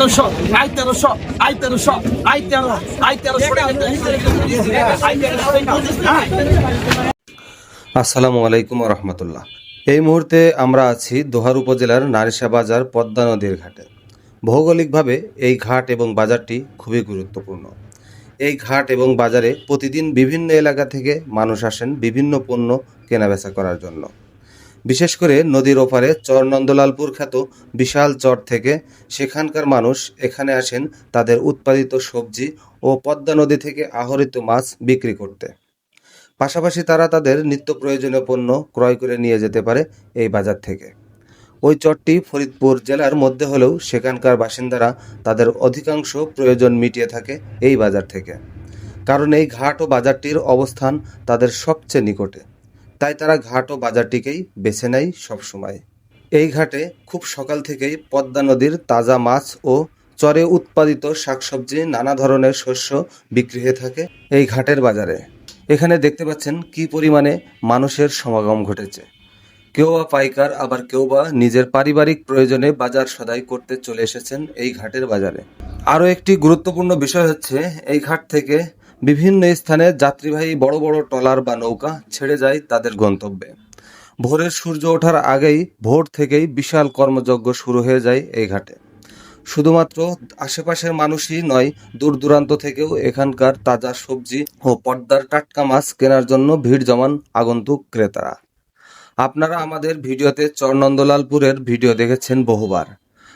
তেরোশো আসসালামু আলাইকুম রহমতুল্লাহ। এই মুহূর্তে আমরা আছি দোহার উপজেলার নারিশা বাজার পদ্মা নদীর ঘাটে। ভৌগোলিকভাবে এই ঘাট এবং বাজারটি খুবই গুরুত্বপূর্ণ। এই ঘাট এবং বাজারে প্রতিদিন বিভিন্ন এলাকা থেকে মানুষ আসেন বিভিন্ন পণ্য কেনাবেচা করার জন্য। বিশেষ করে নদীর ওপারে চর নন্দলালপুর খ্যাত বিশাল চর থেকে সেখানকার মানুষ এখানে আসেন তাদের উৎপাদিত সবজি ও পদ্মা নদী থেকে আহরিত মাছ বিক্রি করতে। পাশাপাশি তারা তাদের নিত্য প্রয়োজনীয় পণ্য ক্রয় করে নিয়ে যেতে পারে এই বাজার থেকে। ওই চরটি ফরিদপুর জেলার মধ্যে হলেও সেখানকার বাসিন্দারা তাদের অধিকাংশ প্রয়োজন মিটিয়ে থাকে এই বাজার থেকে। কারণ এই ঘাট ও বাজারটির অবস্থান তাদের সবচেয়ে নিকটে। তাই তারা ঘাট ও বাজারটিকেই বেছে নেয় সবসময়। এই ঘাটে খুব সকাল থেকেই পদ্মা নদীর তাজা মাছ ও চরে উৎপাদিত শাকসবজি নানা ধরনের শস্য বিক্রি হয়ে থাকে এই ঘাটের বাজারে। এখানে দেখতে পাচ্ছেন কি পরিমাণে মানুষের সমাগম ঘটেছে। কেউ বা পাইকার, আবার কেউ বা নিজের পারিবারিক প্রয়োজনে বাজার সদাই করতে চলে এসেছেন এই ঘাটের বাজারে। আরও একটি গুরুত্বপূর্ণ বিষয় হচ্ছে, এই ঘাট থেকে বিভিন্ন স্থানে যাত্রীবাহী বড় বড় ট্রলার বা নৌকা ছেড়ে যায় তাদের গন্তব্যে। ভোরের সূর্য ওঠার আগেই ভোর থেকেই বিশাল কর্মযজ্ঞ শুরু হয়ে যায় এই ঘাটে। শুধুমাত্র আশেপাশের মানুষই নয় দূর দূরান্ত থেকেও এখানকার তাজা সবজি ও পর্দার টাটকা মাছ কেনার জন্য ভিড় জমান আগন্তুক ক্রেতারা। আপনারা আমাদের ভিডিওতে চরনন্দলালপুরের ভিডিও দেখেছেন বহুবার।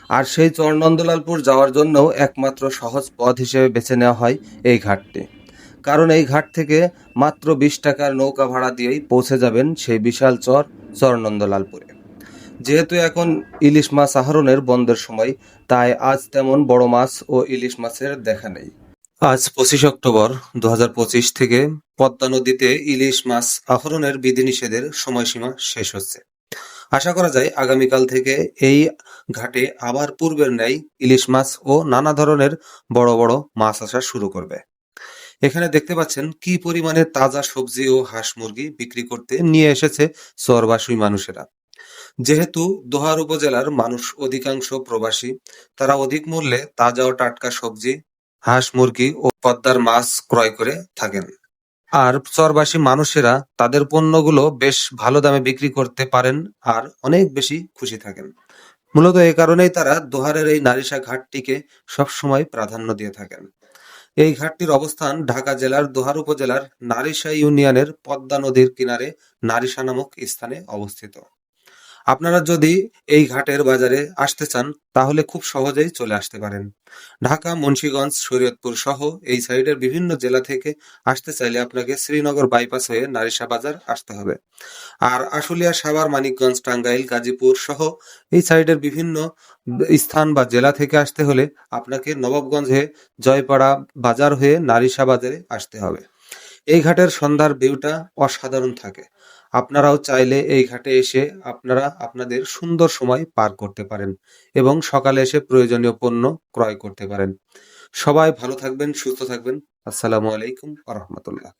আর সেই চরনন্দলালপুর যাওয়ার জন্যও একমাত্র সহজ পথ হিসেবে বেছে নেওয়া হয় এই ঘাটটি। কারণ এই ঘাট থেকে মাত্র বিশ টাকার নৌকা ভাড়া দিয়েই পৌঁছে যাবেন সেই বিশাল চর চরনন্দলালপুরে। যেহেতু এখন ইলিশ মাছ আহরণের বন্ধের সময়, তাই আজ তেমন বড় মাছ ও ইলিশ মাছের দেখা নেই। আজ পঁচিশ অক্টোবর দু পঁচিশ থেকে পদ্মা নদীতে ইলিশ মাছ আহরণের বিধিনিষেধের সময়সীমা শেষ হচ্ছে। আশা করা যায় আগামীকাল থেকে এই ঘাটে আবার পূর্বের ন্যায় ইলিশ মাছ ও নানা ধরনের বড় বড় মাছ আসা শুরু করবে। এখানে দেখতে পাচ্ছেন কি পরিমাণে তাজা সবজি ও হাঁস মুরগি বিক্রি করতে নিয়ে এসেছে চরবাসী মানুষেরা। যেহেতু দোহার উপজেলার মানুষ অধিকাংশ প্রবাসী, তারা অধিক মূল্যে তাজা ও টাটকা সবজি, হাঁস মুরগি ও পদ্মার মাছ ক্রয় করে থাকেন। আর চরবাসী মানুষেরা তাদের পণ্যগুলো বেশ ভালো দামে বিক্রি করতে পারেন আর অনেক বেশি খুশি থাকেন। মূলত এই কারণেই তারা দোহারের এই নারিশা ঘাটটিকে সবসময় প্রাধান্য দিয়ে থাকেন। এই ঘাটটির অবস্থান ঢাকা জেলার দোহার উপজেলার নারিশা ইউনিয়নের পদ্মা নদীর কিনারে নারিশা নামক স্থানে অবস্থিত। আপনারা যদি এই ঘাটের বাজারে আসতে চান, তাহলে খুব সহজেই চলে আসতে পারেন। ঢাকা, মুন্সীগঞ্জ, শরীয়তপুর সহ এই সাইডের বিভিন্ন জেলা থেকে আসতে চাইলে আপনাকে শ্রীনগর বাইপাস হয়ে নারিশা বাজার আসতে হবে। আর আশুলিয়া, সাভার, মানিকগঞ্জ, টাঙ্গাইল, গাজীপুর সহ এই সাইডের বিভিন্ন স্থান বা জেলা থেকে আসতে হলে আপনাকে নবাবগঞ্জ হয়ে জয়পাড়া বাজার হয়ে নারিশা বাজারে আসতে হবে। এই ঘাটের সন্ধ্যার ভিউটা অসাধারণ থাকে। আপনারাও চাইলে এই ঘাটে এসে আপনারা আপনাদের সুন্দর সময় পার করতে পারেন এবং সকালে এসে প্রয়োজনীয় পণ্য ক্রয় করতে পারেন। সবাই ভালো থাকবেন, সুস্থ থাকবেন। আসসালামু আলাইকুম রহমতুল্লাহ।